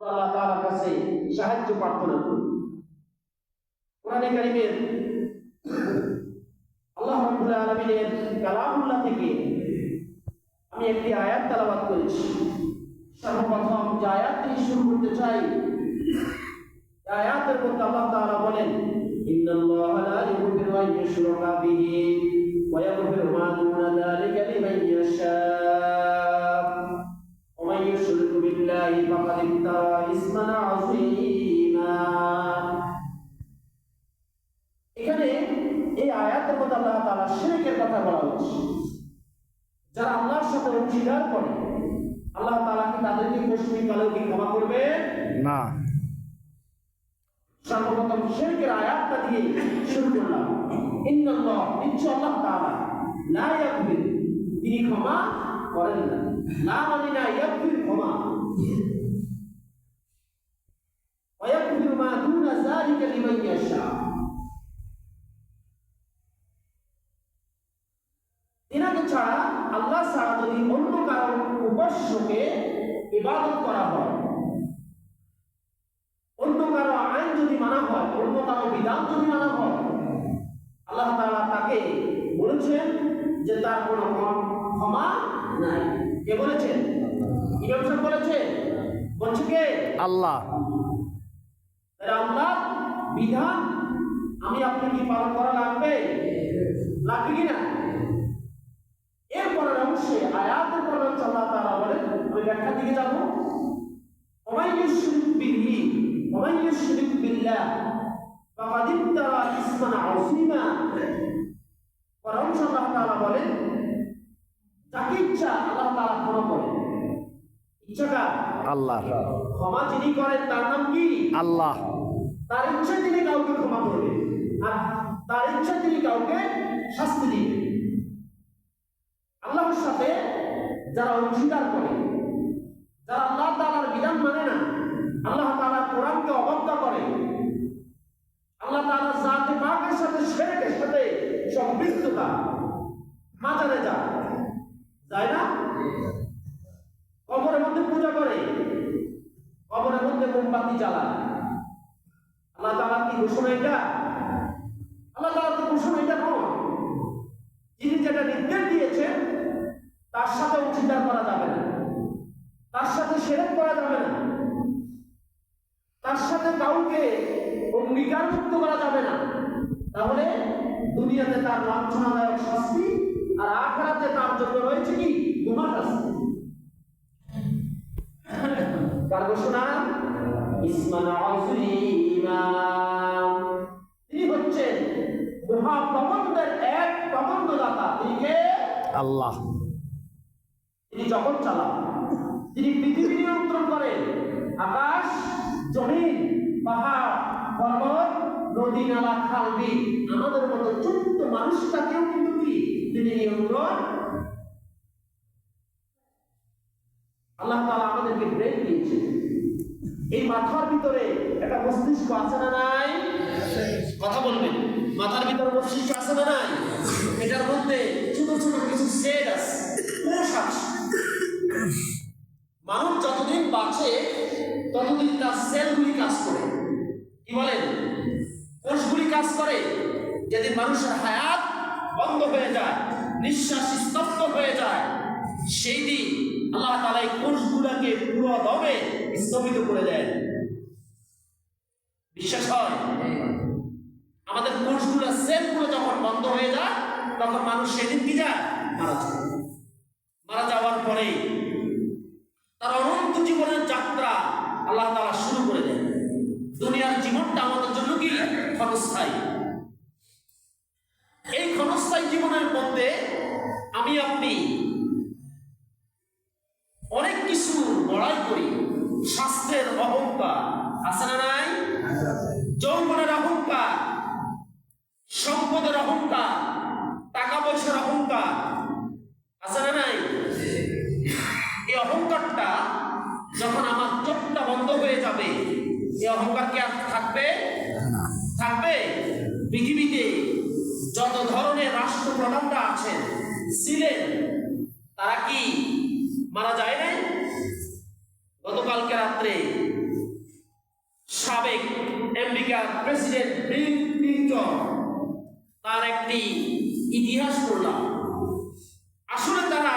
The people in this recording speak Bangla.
আল্লাহ তাআলার কাছে সাহায্য প্রার্থনা করি। কোরআনে আল্লাহ রাব্বুল আলামিনের কালামুল্লাহ থেকে আমি একটি আয়াত তেলাওয়াত করেছি। সর্বপ্রথম যে আয়াত শুরু করতে চাই আয়াতের মধ্যে আল্লাহ তাআলা বলেন, ইন্নাল্লাহা লা ইউশরাকা বিহি ওয়া ইয়াগফিরু মা দুনা فقد افترى اسما عظيما এখানে এই আয়াতের মধ্যে আল্লাহ তাআলা শিরকের কথা বলা হচ্ছে যারা আল্লাহর সাথে অংশীদার করে আল্লাহ তাআলা কি তাদেরকে পশ্চিমী কালেও কি ক্ষমা করবে না সর্বপ্রথম শিরকের আয়াতটা দিয়ে শুরু করলাম ইন্নাল্লাহ নিশ্চয় আল্লাহ তাআলা লা ইয়াগফির তিনি ক্ষমা করেন না লা মানে না ইয়াগফির ক্ষমা যালিকা লিমান ইয়াশা এনাকে ছাড়া আল্লাহ ছাড়া যদি অন্য কারও উপাস্যকে ইবাদত করা হয় অন্য কারও আইন যদি মানা হয় অন্য কারও বিধান যদি মানা হয় আল্লাহ তাআলা তাকে বলেছেন যে তার কোনো ক্ষমা নাই। কে বলেছেন? ইমাম সাহেব বলেছে বলছে কে? আল্লাহ। বিধান? আমি আপনি কি পালন করা লাগবে? লাগবে কিনা এরপরের অংশে আয়াতের পরে আল্লাহ তারা বলে আমি ব্যাখ্যার দিকে যাব। অমাইয়ুশুরিক বিহি অমাইয়ুশুরিক বিল্লাহ ইসমান বলেন যাকে ইচ্ছা আল্লাহ তাআলা ক্ষমা ইচ্ছাটা আল্লাহ। ক্ষমা যিনি করেন তার নাম কি? আল্লাহ। তার ইচ্ছা তার ইচ্ছা তিনি কাউকে শাস্তি দিবেন। আল্লাহর সাথে যারা অংশীদার করে, যারা আল্লাহ তাআলার বিধান মানে না, আল্লাহ তাআলার কোরআনকে অবজ্ঞা করে, আল্লাহ তাআলার জাতে পাকের সাথে শিরকের সাথে সম্পৃক্ততা মাজারে যায়। যায় না? কবরের মধ্যে পূজা করে, কবরের মধ্যে মোমবাতি জ্বালায়। আল্লাহ তাআলা কি ঘোষণা এটা? সাথে কাউকে অঙ্গীকার মুক্ত করা যাবে না। তাহলে দুনিয়াতে তার লাঞ্ছনাদায়ক শাস্তি আর আখরাতে তার জন্য রয়েছে কি? মহা শাস্তি। কার ঘোষণা? ইসমান তিনি হচ্ছেন এক প্রবন্ধদাতা। তিনি কে? আল্লাহ। তিনি চালান তিনি পৃথিবী নিয়ন্ত্রণ করেন। আকাশ জমিন, পাহাড়, পর্বত, নদী, নালা, খাল, বিল। আমাদের মতো ছোট্ট মানুষটাকেও কিন্তু কি? তিনি নিয়ন্ত্রণ আল্লাহ তাআলা আমাদেরকে ব্রেন দিয়েছে। এই মাথার ভিতরে একটা মস্তিষ্ক আছে না নাই? কথা বলবেন। মাথার ভিতরে মস্তিষ্ক আছে না নাই? এটার মধ্যে ছোট ছোট কিছু সেট আছে। তার সেলগুলি কাজ করে। কি বলেন? কোষগুলি কাজ করে যেদিন মানুষের হায়াত বন্ধ হয়ে যায়, নিঃশ্বাস স্তব্ধ হয়ে যায়, সেই দিন আল্লাহ তালা এই কোষগুলোকে পুরো দমে স্থগিত করে দেন। বিশ্বাস হয়? আমাদের কোষগুলো, সেলগুলো যখন বন্ধ হয়ে যায়, তখন মানুষ সেদিন কি যায়? মারা যায়। মারা যাওয়ার পরে তার অনন্ত জীবনের যাত্রা আল্লাহ তালা শুরু করে দেন। দুনিয়ার জীবনটা আমাদের জন্য কি? ক্ষণস্থায়ী। এই ক্ষণস্থায়ী জীবনের মধ্যে আমি আপনি আছেন? ছিলেন। তারা কি মারা যায় নাই? গতকালকে রাত্রে সাবেক আমেরিকার প্রেসিডেন্ট বিল ক্লিন্টন তার একটি ইতিহাস পড়লাম। আসলে তারা